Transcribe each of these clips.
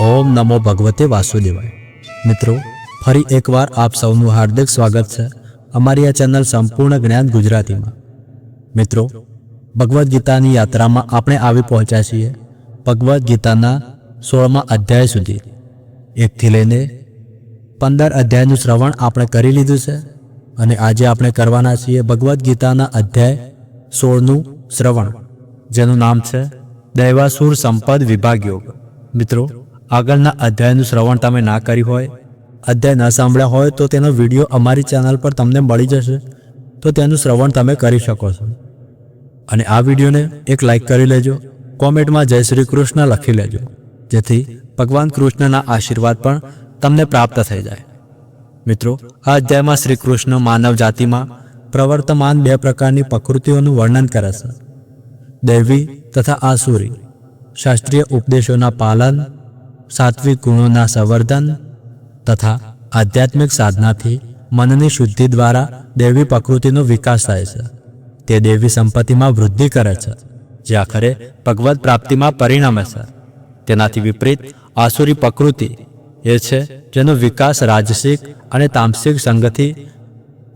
ઓમ નમો ભગવતે વાસુદેવાય. મિત્રો, ફરી એકવાર આપ સૌનું હાર્દિક સ્વાગત છે અમારી આ ચેનલ સંપૂર્ણ જ્ઞાન ગુજરાતીમાં. મિત્રો, ભગવદ્ ગીતાની યાત્રામાં આપણે આવી પહોંચ્યા છીએ ભગવદ્ ગીતાના સોળમા અધ્યાય સુધી. એકથી લઈને પંદર અધ્યાયનું શ્રવણ આપણે કરી લીધું છે અને આજે આપણે કરવાના છીએ ભગવદ્ ગીતાના અધ્યાય સોળનું શ્રવણ, જેનું નામ છે દૈવાસુર સંપદ વિભાગ યોગ. મિત્રો આગળના અધ્યાયનું શ્રવણ તમે ના કર્યું હોય, અધ્યાય ન સાંભળ્યા હોય તો તેનો વીડિયો અમારી ચેનલ પર તમને મળી જશે. તો તેનું શ્રવણ તમે કરી શકો છો. અને આ વિડીયોને એક લાઈક કરી લેજો. કોમેન્ટમાં જય શ્રી કૃષ્ણ લખી લેજો. જેથી ભગવાન કૃષ્ણના આશીર્વાદ પણ તમને પ્રાપ્ત થઈ જાય. મિત્રો, આ અધ્યાયમાં શ્રી કૃષ્ણ માનવ જાતિમાં પ્રવર્તમાન બે પ્રકારની પ્રકૃતિઓનું વર્ણન કરે છે. દૈવી તથા આસુરી. શાસ્ત્રીય ઉપદેશોના પાલન સાત્વિક ગુણોના સંવર્ધન તથા આધ્યાત્મિક સાધનાથી મનની શુદ્ધિ દ્વારા દેવી પ્રકૃતિનો વિકાસ થાય છે. તે દેવી સંપત્તિમાં વૃદ્ધિ કરે છે, જે આખરે ભગવત પ્રાપ્તિમાં પરિણમે છે. તેનાથી વિપરીત આસુરી પ્રકૃતિ એ છે જેનો વિકાસ રાજસિક અને તામસિક સંગતિ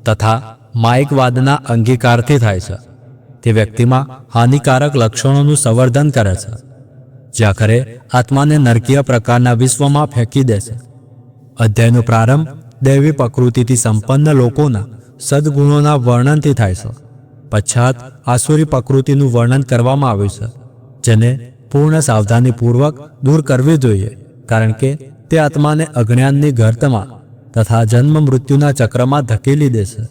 તથા માયિકવાદના અંગીકારથી થાય છે. તે વ્યક્તિમાં હાનિકારક લક્ષણોનું સંવર્ધન કરે છે. જે આખરે આત્માને નરકીય પ્રકારના વિશ્વમાં ફેંકી દે છે અધ્યાયનો પ્રારંભ દૈવી પ્રકૃતિથી સંપન્ન લોકોના સદગુણોના વર્ણનથી થાય છે. પશ્ચાત આસુરી પ્રકૃતિનું વર્ણન કરવામાં આવ્યું છે, જેને પૂર્ણ સાવધાનીપૂર્વક દૂર કરવી જોઈએ, કારણ કે તે આત્માને અજ્ઞાનની ગર્તમાં તથા જન્મ મૃત્યુના ચક્રમાં ધકેલી દેશે.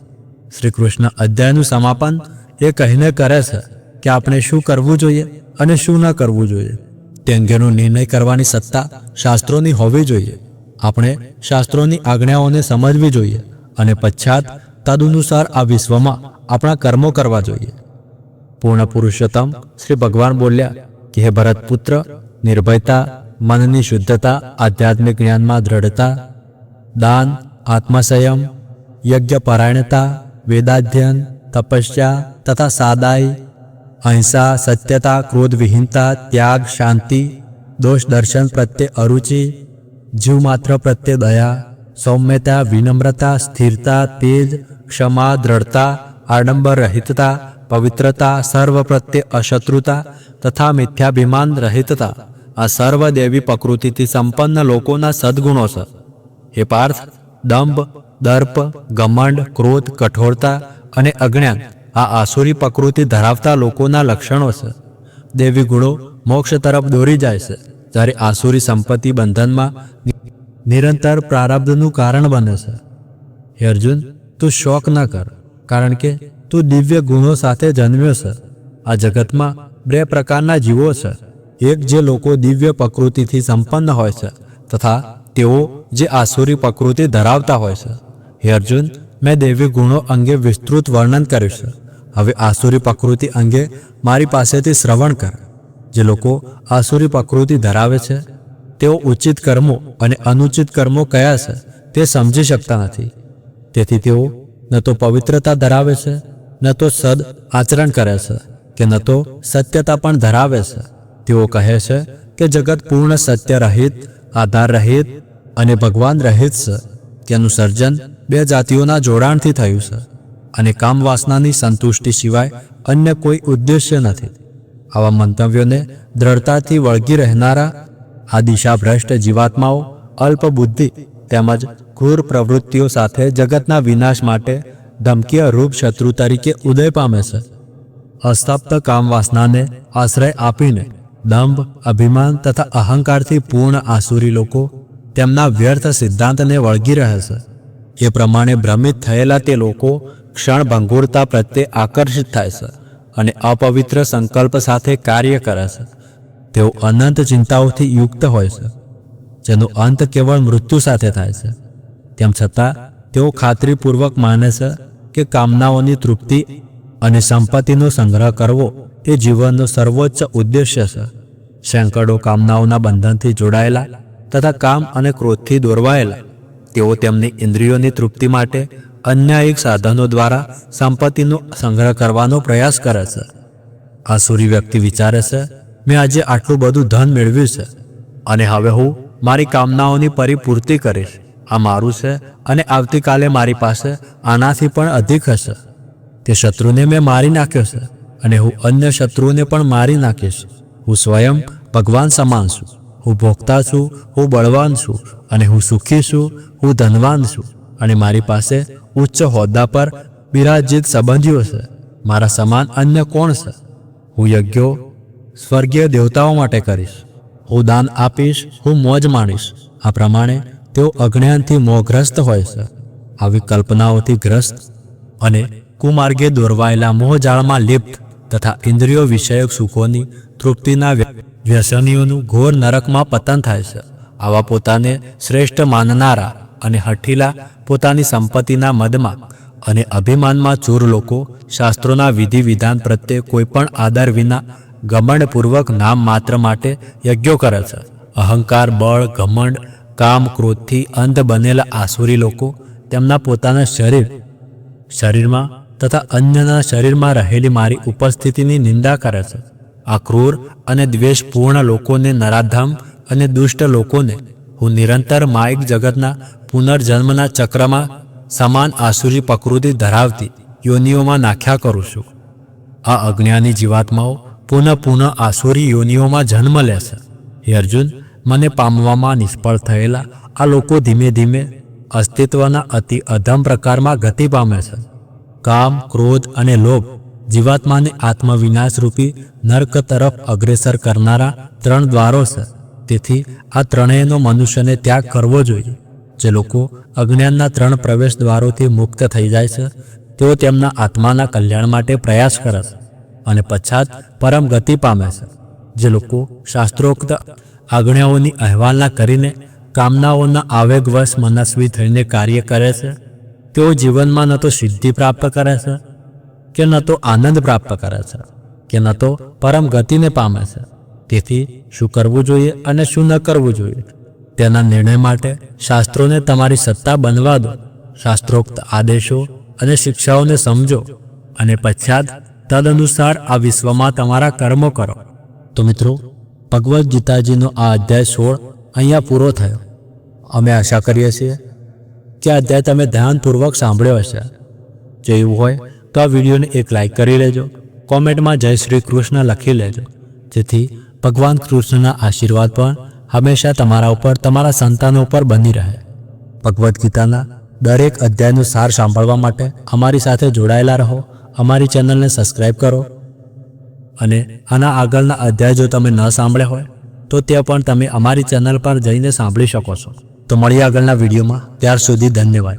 શ્રી કૃષ્ણ અધ્યાયનું સમાપન એ કહીને કરે છે કે આપણે શું કરવું જોઈએ અને શું ન કરવું જોઈએ. તે અંગેનો નિર્ણય કરવાની સત્તા શાસ્ત્રોની હોવી જોઈએ. આપણે શાસ્ત્રોની આજ્ઞાઓને સમજવી જોઈએ અને પશ્ચાત તદનુસાર આ વિશ્વમાં આપણા કર્મો કરવા જોઈએ. પૂર્ણ પુરુષોત્તમ શ્રી ભગવાન બોલ્યા કે, હે ભરતપુત્ર, નિર્ભયતા, મનની શુદ્ધતા, આધ્યાત્મિક જ્ઞાનમાં દ્રઢતા, દાન, આત્મસંયમ યજ્ઞ પરાયણતા વેદાધ્યન, તપસ્યા તથા સાદાઈ અહિંસા, સત્યતા, ક્રોધ, વિહીનતા, ત્યાગ, શાંતિ, દોષ, દર્શન પ્રત્યે અરુચિ, જીવ માત્ર પ્રત્યે દયા, સૌમ્યતા, વિનમ્રતા, સ્થિરતા, તેજ, ક્ષમા, દ્રઢતા, આડંબર રહિતતા, પવિત્રતા, સર્વ પ્રત્યે અશત્રુતા તથા મિથ્યાભિમાન રહિતતા. આ સર્વ દેવી પ્રકૃતિથી સંપન્ન લોકોના સદગુણો છે હે પાર્થ, દંભ, દર્પ ગમંડ ક્રોધ, કઠોરતા અને અજ્ઞાન આ આસુરી પ્રકૃતિ ધરાવતા લોકોના લક્ષણો છે. દેવી ગુણો મોક્ષ તરફ દોરી જાય છે, જ્યારે આસુરી સંપત્તિ બંધનમાં નિરંતર પ્રારબ્ધનું કારણ બને છે. હે અર્જુન, તું શોક ન કર, કારણ કે તું દિવ્ય ગુણો સાથે જન્મ્યો છે. આ જગતમાં બે પ્રકારના જીવો છે. એક જે લોકો દિવ્ય પ્રકૃતિથી સંપન્ન હોય છે, તથા તેઓ જે આસુરી પ્રકૃતિ ધરાવતા હોય છે. હે અર્જુન, મેં દેવી ગુણો અંગે વિસ્તૃત વર્ણન કર્યું છે. હવે આસુરી પ્રકૃતિ અંગે મારી પાસેથી શ્રવણ કર. જે લોકો આસુરી પ્રકૃતિ ધરાવે છે, તેઓ ઉચિત કર્મો અને અનુચિત કર્મો કયા છે તે સમજી શકતા નથી. તેથી તેઓ ન તો પવિત્રતા ધરાવે છે, ન તો સદ આચરણ કરે છે કે ન તો સત્યતા પણ ધરાવે છે. તેઓ કહે છે કે જગત પૂર્ણ સત્ય રહિત, આધાર રહિત અને ભગવાન રહિત છે, તેનું સર્જન બે જાતિઓના જોડાણથી થયું છે. અને કામવાસનાની સંતુષ્ટિ સિવાય અન્ય કોઈ ઉદ્દેશ્ય નથી. આવા મંતવ્યોને દ્રઢતાથી વળગી રહેનારા આ દિશાભ્રષ્ટ જીવાત્માઓ અલ્પબુદ્ધિ તેમજ ક્રૂર પ્રવૃત્તિઓ સાથે જગતના વિનાશ માટે ધમકીય રૂપ શત્રુ તરીકે ઉદય પામે છે. અસ્તપ્ત કામવાસનાને આશ્રય આપીને દંભ, અભિમાન તથા અહંકારથી પૂર્ણ આસુરી લોકો તેમના વ્યર્થ સિદ્ધાંતને વળગી રહે છે. એ પ્રમાણે ભ્રમિત થયેલા તે લોકો ક્ષણ ભંગુરતા પ્રત્યે આકર્ષિત થાય છે અને અપવિત્ર સંકલ્પ સાથે કાર્ય કરે છે. તેઓ અનંત ચિંતાઓથી યુક્ત હોય છે, જેનો અંત કેવળ મૃત્યુ સાથે થાય છે. તેમ છતાં, તેઓ ખાતરીપૂર્વક માને છે કે કામનાઓની તૃપ્તિ અને સંપત્તિનો સંગ્રહ કરવો એ જીવનનો સર્વોચ્ચ ઉદ્દેશ્ય છે. સેંકડો કામનાઓના બંધનથી જોડાયેલા તથા કામ અને ક્રોધથી દોરવાયેલા, તેઓ તેમની ઇન્દ્રિયોની તૃપ્તિ માટે અન્યાયિક સાધનો દ્વારા સંપત્તિનો સંગ્રહ કરવાનો પ્રયાસ કરે છે. આસુરી વ્યક્તિ વિચારે છે, મેં આજે આટલું બધું ધન મેળવ્યું છે અને હવે હું મારી કામનાઓની પરિપૂર્તિ કરીશ. આ મારું છે અને આવતીકાલે મારી પાસે આનાથી પણ અધિક હશે. તે શત્રુને મેં મારી નાખ્યો છે અને હું અન્ય શત્રુને પણ મારી નાખીશ. હું સ્વયં ભગવાન સમાન છું. હું ભોગતા છું, હું બળવાન છું અને હું સુખી છું, હું ધનવાન છું. અને મારી પાસે ઉચ્ચ હોદ્દા પર બિરાજિત સંબંધીઓ છે. મારા સમાન અન્ય કોણ છે? હું યજ્ઞો, સ્વર્ગીય દેવતાઓ માટે કરીશ. હું દાન આપીશ, હું મોજ માણીશ. આ પ્રમાણે તેઓ અજ્ઞાનથી મોહગ્રસ્ત હોય છે. આવી કલ્પનાઓથી ગ્રસ્ત અને કુમાર્ગે દોરવાયેલા મોહજાળમાં લિપ્ત તથા ઇન્દ્રિયો વિષયક સુખોની તૃપ્તિના વ્યસનીઓનું ઘોર નરકમાં પતન થાય છે. આવા પોતાને શ્રેષ્ઠ માનનારા અને હઠીલા પોતાની સંપત્તિના મદમાં અને અભિમાનમાં ચોર લોકો શાસ્ત્રોના વિધિ વિધાન પ્રત્યે કોઈપણ આદર વિના ગમંડપૂર્વક નામ માત્ર માટે યજ્ઞો કરે છે. અહંકાર, બળ, ઘમંડ, કામ, ક્રોધથી અંધ બનેલા આસુરી લોકો તેમના પોતાના શરીર, શરીરમાં તથા અન્યના શરીરમાં રહેલી મારી ઉપસ્થિતિની નિંદા કરે છે. આ ક્રૂર અને દ્વેષપૂર્ણ લોકોને નરાધામ અને દુષ્ટ લોકોને હું નિરંતર માયિક જગતના પુનર્જન્મના ચક્રમાં સમાન આસુરી પ્રકૃતિ ધરાવતી યોનિઓમાં નાખ્યા કરું છું. આ અજ્ઞાની જીવાત્માઓ પુનઃ પુનઃ આસુરી યોનિઓમાં જન્મ લે છે. હે અર્જુન, મને પામવામાં નિષ્ફળ થયેલા આ લોકો ધીમે ધીમે અસ્તિત્વના અતિ અધમ પ્રકારમાં ગતિ પામે છે. કામ, ક્રોધ અને લોભ જીવાત્માને આત્મવિનાશરૂપી નર્ક તરફ અગ્રેસર કરનારા ત્રણ દ્વારો છે. તેથી આ ત્રણેયનો મનુષ્યને ત્યાગ કરવો જોઈએ. જે લોકો અજ્ઞાનના ત્રણ પ્રવેશ દ્વારોથી મુક્ત થઈ જાય છે, તેઓ તેમના આત્માના કલ્યાણ માટે પ્રયાસ કરે છે અને પશ્ચાત પરમ ગતિ પામે છે. જે લોકો શાસ્ત્રોક્ત આજ્ઞાઓની અહેવાલના કરીને કામનાઓના આવેગવશ મનસ્વી થઈને કાર્ય કરે છે, તેઓ જીવનમાં ન તો સિદ્ધિ પ્રાપ્ત કરે છે, કે ન તો આનંદ પ્રાપ્ત કરે છે, કે ન તો પરમ ગતિને પામે છે. તેથી શું કરવું જોઈએ અને શું ન કરવું જોઈએ? તેના નિર્ણય માટે શાસ્ત્રોને તમારી સત્તા બનવા દો. શાસ્ત્રોક્ત આદેશો અને શિક્ષાઓને સમજો અને પશ્ચાત તદનુસાર આ વિશ્વમાં તમારા કર્મો કરો. તો મિત્રો, ભગવદ્ ગીતાજીનો આ અધ્યાય સોળ અહીંયા પૂરો થયો. અમે આશા કરીએ છીએ કે આ અધ્યાય તમે ધ્યાનપૂર્વક સાંભળ્યો હશે. જો એવું હોય, તો આ વિડીયોને એક લાઈક કરી લેજો. કોમેન્ટમાં જય શ્રી કૃષ્ણ લખી લેજો. જેથી ભગવાન કૃષ્ણના આશીર્વાદ પણ હંમેશા તમારા ઉપર, તમારા સંતાનો ઉપર બની રહે. ભગવદ્ ગીતાના દરેક અધ્યાયનો સાર સાંભળવા માટે અમારી સાથે જોડાયેલા રહો. અમારી ચેનલને સબસ્ક્રાઈબ કરો. અને આના આગળના અધ્યાય જો તમે ન સાંભળ્યા હોય, તો તે પણ તમે અમારી ચેનલ પર જઈને સાંભળી શકો છો. તો મળીએ આગળના વિડીયોમાં. ત્યાર સુધી ધન્યવાદ.